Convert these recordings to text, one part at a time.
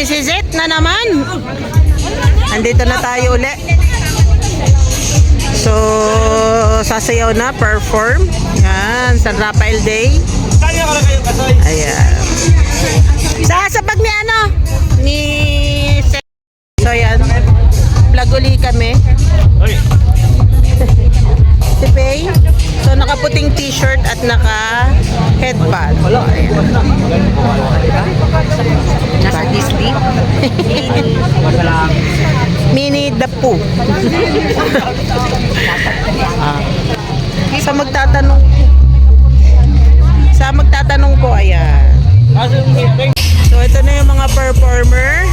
This is it na naman. Andito na tayo uli. So, sasayaw na, perform. Yan, San Rafael Day. Ayan. Sa sabag ni ano? Ni... So, yan. Vlog uli kami. Si Pay. So, nakaputing t-shirt at naka headband. Ayan. Nasa Disney. Mini the Pooh. Ah. Sa magtatanong sa magtatanong ko ayan. So ito na yung mga performer.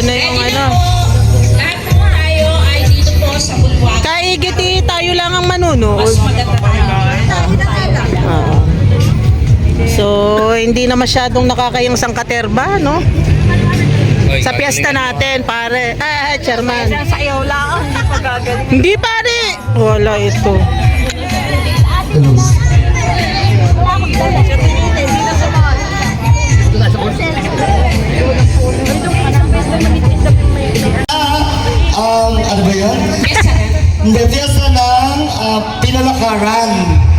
Eto na yung ano. Lahat po tayo ay dito po sa Bulwag. Kaigiti tayo lang ang manunood. Mas maganda tayo. Oo. So, hindi na masyadong nakakayang sangkaterba, no? Sa piyesta natin, pare. Ah, chairman. Sa iyo lang, hindi pa gagaling. Hindi, pare. Wala ito. Um, ano ba yun? Hindi, fiesta ng uh, pinalakaran.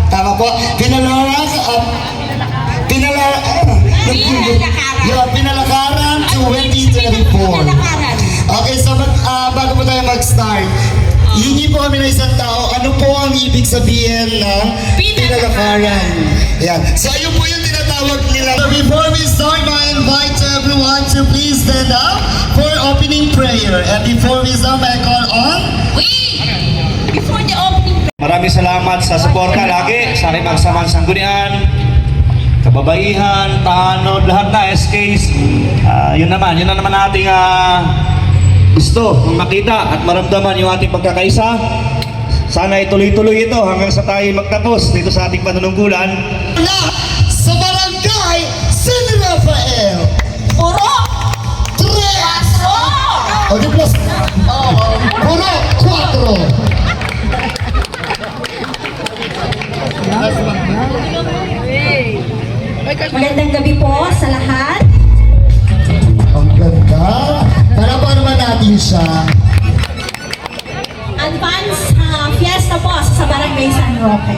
Tama po? Pinalakaran, uh, pinala, ah, Pinalakaran. Yeah, pinalakaran 2024. Okay, so ah, bago po tayo mag-start, hingi po kami ng isang tao, ano po ang ibig sabihin ng pinalakaran? Yan. So, ayun po yung tinatawag nila. So, before we start, I invite everyone to please stand up for opening prayer. And before we start, I call on Wait! Before the opening Maraming salamat sa suporta lagi sa aking magsamang sanggunian, kababaihan, tanod, lahat na SKs. Ah, yun naman, yun na naman ating ah, gusto makita at maramdaman yung ating pagkakaisa. Sana ituloy-tuloy ito hanggang sa tayo magtapos dito sa ating panunungkulan. sa barangay San Rafael. Puro! Tres! O di plus, puro cuatro. Magandang gabi po sa lahat. Ang ganda. Para pa naman natin siya. Advance ah, fiesta po sa Barangay San Roque.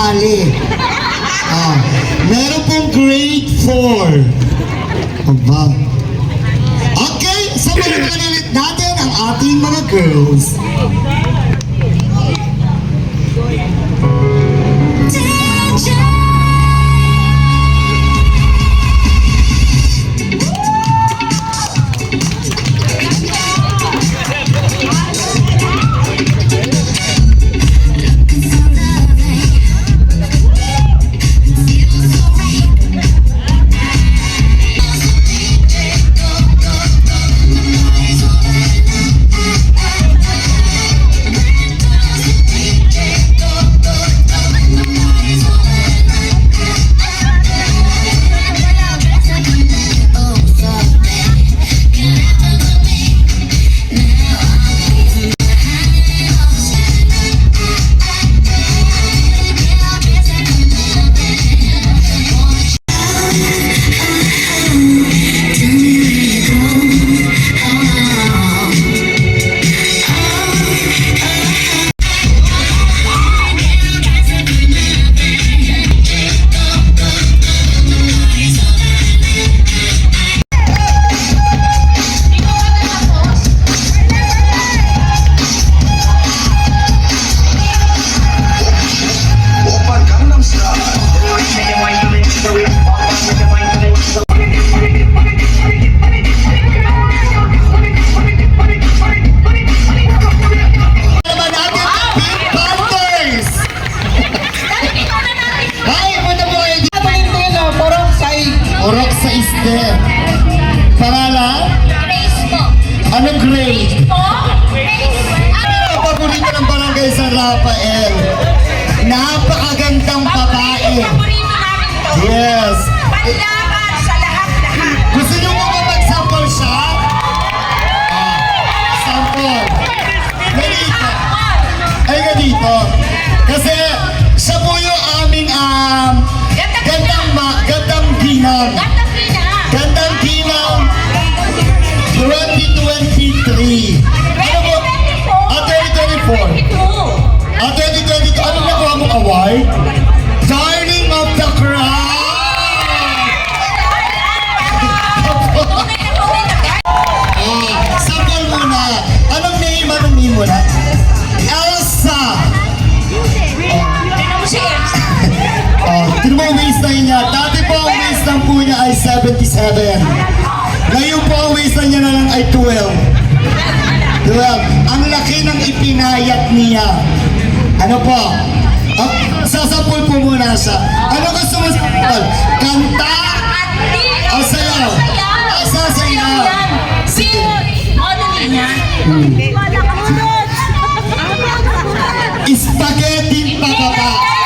sumali. Ah, meron pong grade 4. Aba. Okay, so balikan ulit natin ang ating mga girls. Gandang Gandang Kinam 2023. Ano po? Ah, 2024. Ah, 2022. Ano nakuha mong award? Darling of the Crown! Ah, sample muna. Anong name? Anong name muna? 7. Ngayon po ang niya na lang ay 12. 12. Ang laki ng ipinayat niya. Ano po? Ah, oh, sasampol po muna siya. Ano gusto mo sampol? Kanta? O oh, sayaw? O oh, sasayaw? Sige. Modeling niya. Spaghetti pa baba.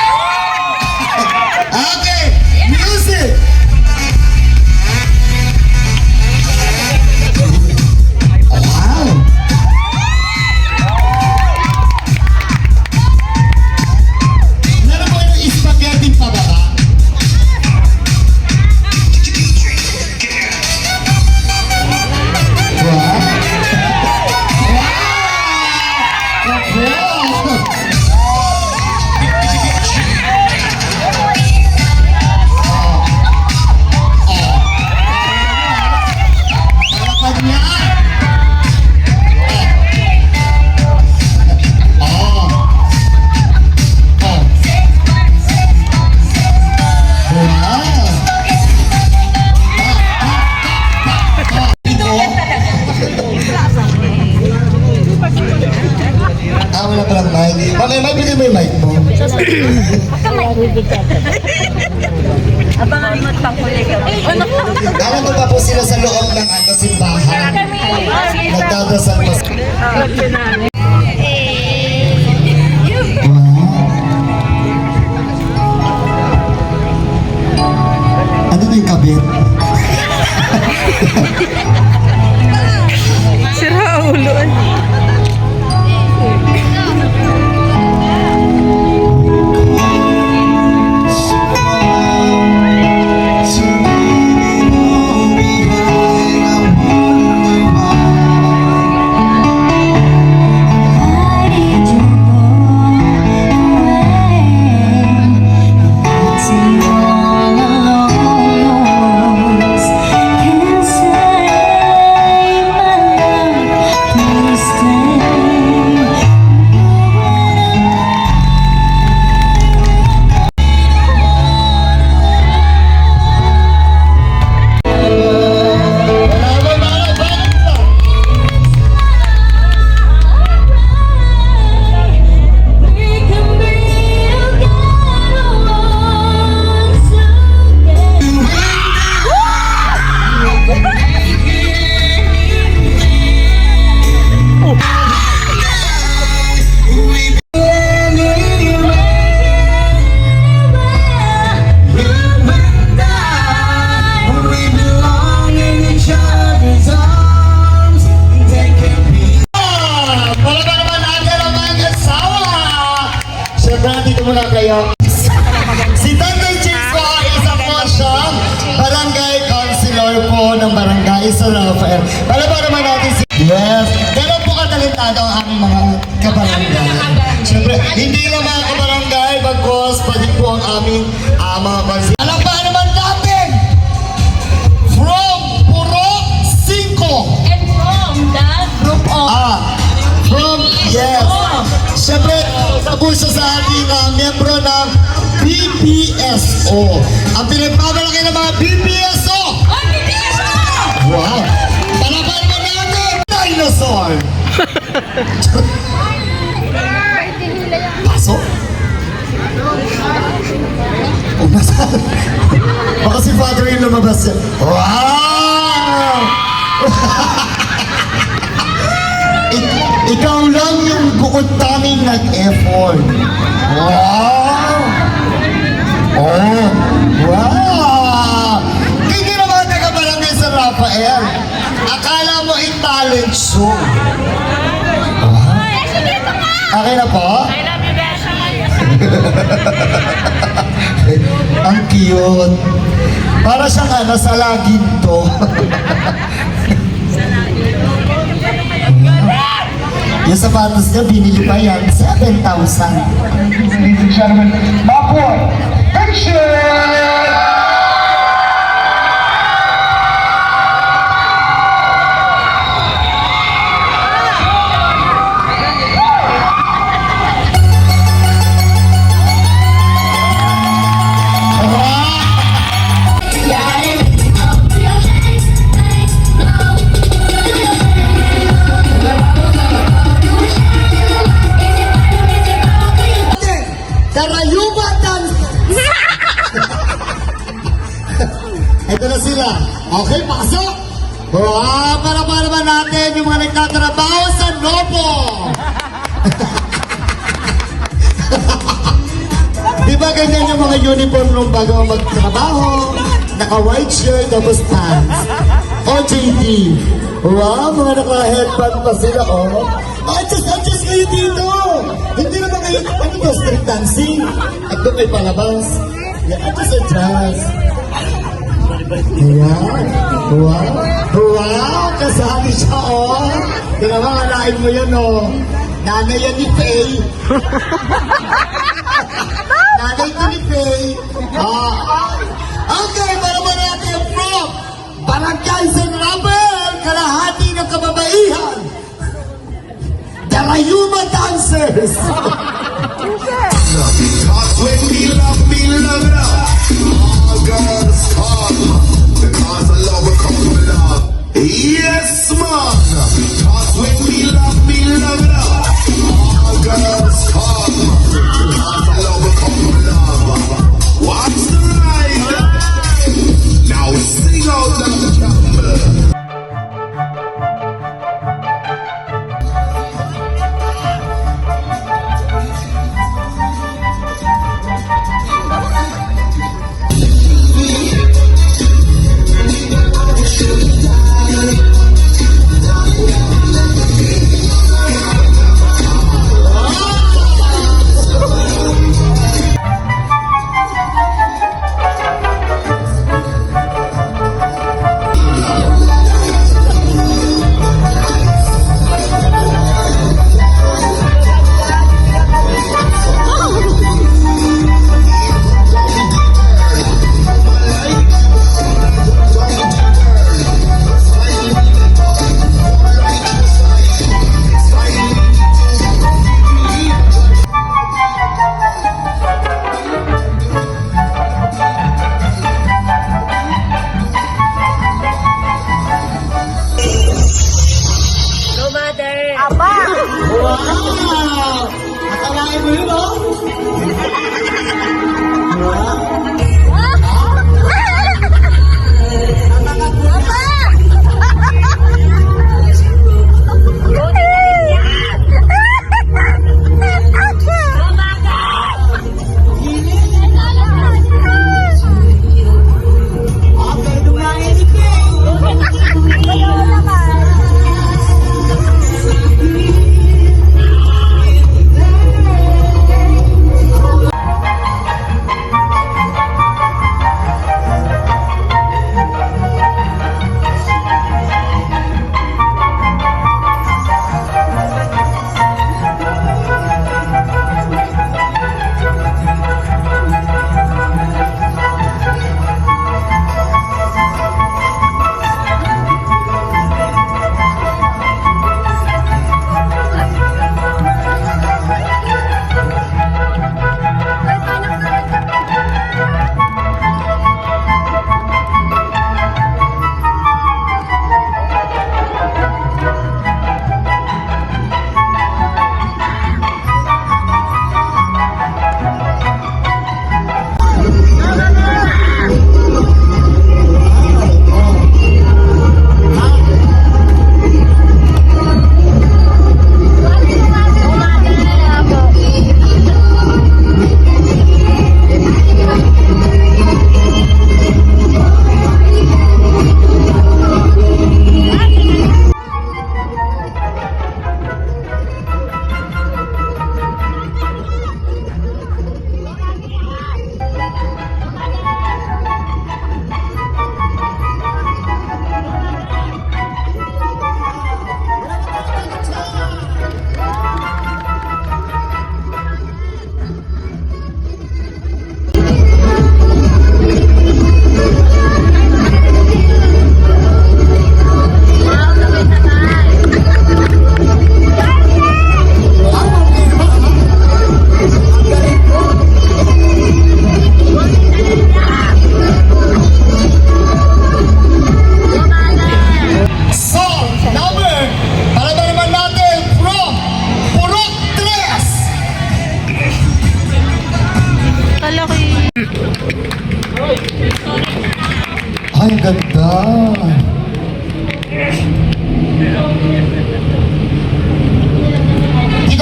Pindutin mo yung mic mo. Alam ko pa po sila sa loob ng ano, simbahan. Nagdadasal pa sila. Ano na yung kabit? aming ah, mga councilor. Alam ba naman natin? From Puro 5. And from the group of Ah, from, yes. Siyempre, sabu siya sa ating uh, membro ng BPSO. Ang pinagmamalaki ng mga BPSO. Oh, BTS! Wow! Palaban mo natin! Dinosaur! Oh, nasa... Baka si Father yung lumabas yan. Wow! Ik- ikaw lang yung bukod tanging nag-effort. Wow! Oh! Wow! Hindi naman taga-barangay sa Rafael. Akala mo i-talent show. Wow. Okay na po? Ang cute. Para siyang ano, sa lagin to. Yung sapatos niya, binili pa yan, 7,000. Ladies and gentlemen, my boy, Picture! Uniform nung bago magtrabaho? Naka-white shirt, tapos pants. OJT. Wow, mga naka-headband pa sila, oh. Adjust, adjust kayo dito! Hindi naman kayo, ano ba, street dancing? At doon kayo palabas. Yeah, adjust, adjust. Ayan. Wow. Wow, kasali siya, oh. Kaya mga mo yan, oh. Nanay yan ni Faye. Nanay ko ni Faye. Ah. Okay, ba natin from Barangay San Rafael, kalahati ng kababaihan. Darayuma Dancers. sir. Aba! Wow! Akalain mo yun, oh! wow!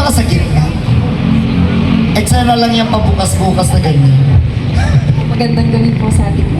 ka sa gitna. Eksena lang yung pabukas-bukas na ganyan. Magandang galing po sa ating.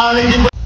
I'm in